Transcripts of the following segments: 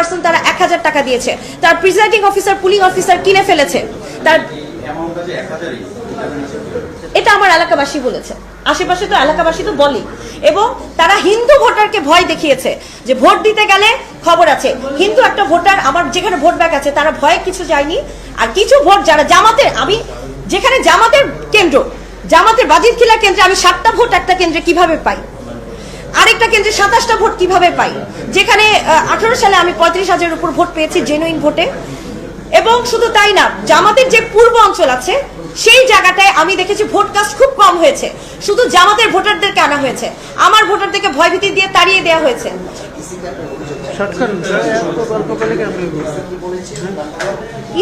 Person তারা এক হাজার টাকা দিয়েছে। তার প্রিজাইডিং অফিসার পুলিং অফিসার কিনে ফেলেছে। তার এটা আমার এলাকাবাসী বলেছে। আশেপাশে তো এলাকাবাসী তো বলে এবং তারা হিন্দু ভোটারকে ভয় দেখিয়েছে যে ভোট দিতে গেলে খবর আছে। হিন্দু একটা ভোটার, আমার যেখানে ভোট ব্যাগ আছে, তারা ভয়ে কিছু যায়নি। আর কিছু ভোট যারা জামাতের আমি যেখানে জামাতের কেন্দ্র, জামাতের বাজিদ খিলা কেন্দ্রে আমি সাতটা ভোট একটা কেন্দ্রে কীভাবে পাই? আরেকটা কেন্দ্রে সাতাশটা ভোট কীভাবে পাই? যেখানে আঠারো সালে আমি পঁয়ত্রিশ হাজারের উপর ভোট পেয়েছি জেনুইন ভোটে। এবং শুধু তাই না জামাতের যে পূর্ব অঞ্চল আছে সেই জায়গাটায় আমি দেখেছি ভোট কাস্ট খুব কম হয়েছে। শুধু জামাতের ভোটারদেরকে আনা হয়েছে। আমার ভোটারদেরকে ভয়ভীতি দিয়ে তাড়িয়ে দেওয়া হয়েছে।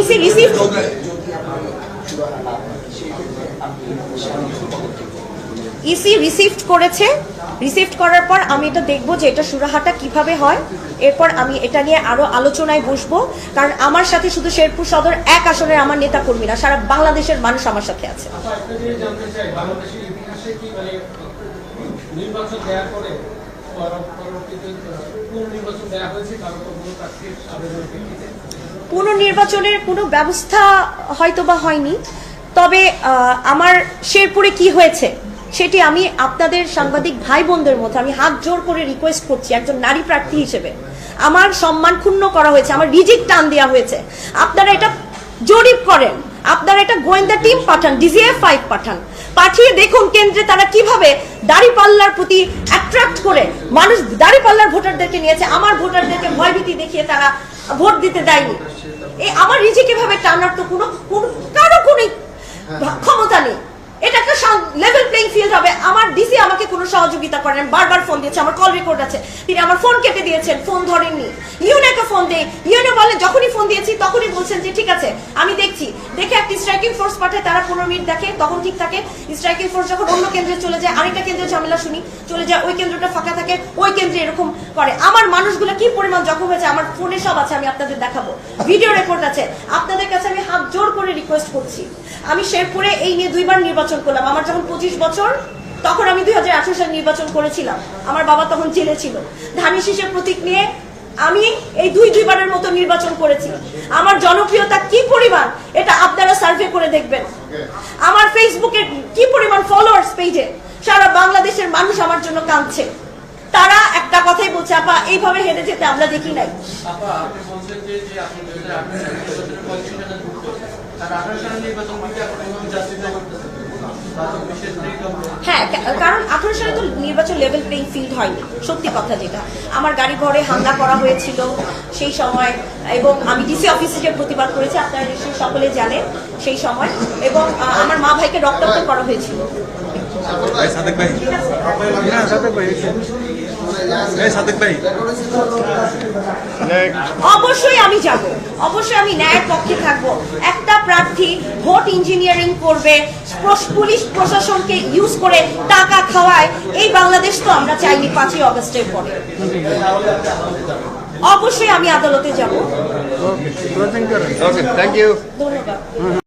ইসি রিসিভ ইসি রিসিভড করেছে। রিসিভড করার পর আমি এটা দেখব যে এটা সুরাহাটা কীভাবে হয়। এরপর আমি এটা নিয়ে আরও আলোচনায় বসবো। কারণ আমার সাথে শুধু শেরপুর সদর এক আসনের আমার নেতা কর্মীরা সারা বাংলাদেশের মানুষ আমার সাথে আছে। আচ্ছা, মানে নির্বাচন দেওয়ার পরে পরবর্তীতে পুনর্নির্বাচন দেওয়া হয়েছে কারও কোনো প্রার্থীর আবেদনের প্রেক্ষিতে পুনর্নির্বাচনের কোনো ব্যবস্থা হয়তো বা হয়নি। তবে আমার শেরপুরে কি হয়েছে? সেটি আমি আপনাদের সাংবাদিক ভাই বোনদের মধ্যে আমি হাত জোর করে রিকোয়েস্ট করছি একজন নারী প্রার্থী হিসেবে। আমার সম্মান ক্ষুণ্ণ করা হয়েছে, আমার রিজিক টান দেওয়া হয়েছে। আপনারা এটা জরিপ করেন, আপনারা এটা গোয়েন্দা টিম পাঠান ডিজিএফ ফাইভ পাঠান। পাঠিয়ে দেখুন কেন্দ্রে তারা কীভাবে দাড়ি পাল্লার প্রতি অ্যাট্রাক্ট করে মানুষ দাড়ি পাল্লার ভোটারদেরকে নিয়েছে, আমার ভোটারদেরকে ভয়ভীতি দেখিয়ে তারা ভোট দিতে দেয়নি। এই আমার রিজিক এভাবে টানার তো কোনো, কারও কোনো ক্ষমতা নেই। লেভেল প্লেইং ফিল্ড হবে আমার ডিসি সহযোগিতা করেন, বারবার ফোন দিয়েছে, আমার কল রেকর্ড আছে। তিনি আমার ফোন কেটে দিয়েছেন ফোন ধরেননি। ইউনেকে ফোন দেই ইউনে বলে, যখনই ফোন দিয়েছি, তখনই বলছেন যে, ঠিক আছে, আমি দেখছি। দেখে একটি স্ট্রাইকিং ফোর্স পাঠায়, তারা পনেরো মিনিট দেখে, তখন ঠিক থাকে। স্ট্রাইকিং ফোর্স যখন অন্য কেন্দ্রে চলে যায়, আরেকটা কেন্দ্রে ঝামেলা শুনি, চলে যায়, ওই কেন্দ্রটা ফাঁকা থাকে, ওই কেন্দ্রে এরকম করে। আমার মানুষগুলো কি পরিমাণ জখম হয়েছে, আমার ফোনে সব আছে, আমি আপনাদের দেখাবো। ভিডিও রেকর্ড আছে। আপনাদের কাছে আমি হাত জোর করে রিকোয়েস্ট করছি। আমি শেরপুরে এই নিয়ে দুইবার নির্বাচন করলাম। আমার যখন পঁচিশ বছর তখন আমি দুই হাজার আঠারো সালে নির্বাচন করেছিলাম। আমার বাবা তখন জেলে ছিল। ধানি শীষের প্রতীক নিয়ে আমি এই দুই দুইবারের মতো নির্বাচন করেছি। আমার জনপ্রিয়তা কি পরিমাণ, এটা আপনারা সার্ভে করে দেখবেন। আমার ফেসবুকে কি পরিমাণ ফলোয়ার্স পেজে সারা বাংলাদেশের মানুষ আমার জন্য কাঁদছে। তারা একটা কথাই বলছে, আপা, এইভাবে হেঁটে যেতে আমরা দেখি নাই। আপা, আপনি হ্যাঁ কারণ আঠারো সালে তো নির্বাচন লেভেল প্লেইং ফিল্ড হয়নি, সত্যি কথা যেটা। আমার গাড়ি ঘরে হামলা করা হয়েছিল সেই সময়, এবং আমি ডিসি অফিসে প্রতিবাদ করেছি, আপনারা নিশ্চয়ই সকলে জানেন সেই সময়, এবং আমার মা ভাইকে রক্তাক্ত করা হয়েছিল। ভাই সাদেক ভাই। না সাথে ভাই এই সাদেক ভাই। অবশ্যই আমি যাব। অবশ্যই আমি ন্যায়ের পক্ষে থাকব। একটা প্রার্থী ভোট ইঞ্জিনিয়ারিং করবে পুলিশ প্রশাসনকে ইউজ করে টাকা খাওয়ায় এই বাংলাদেশ তো আমরা চাইনি পাঁচই অগস্টের পরে। অবশ্যই আমি আদালতে যাব। ওকে থ্যাংক ইউ ধন্যবাদ।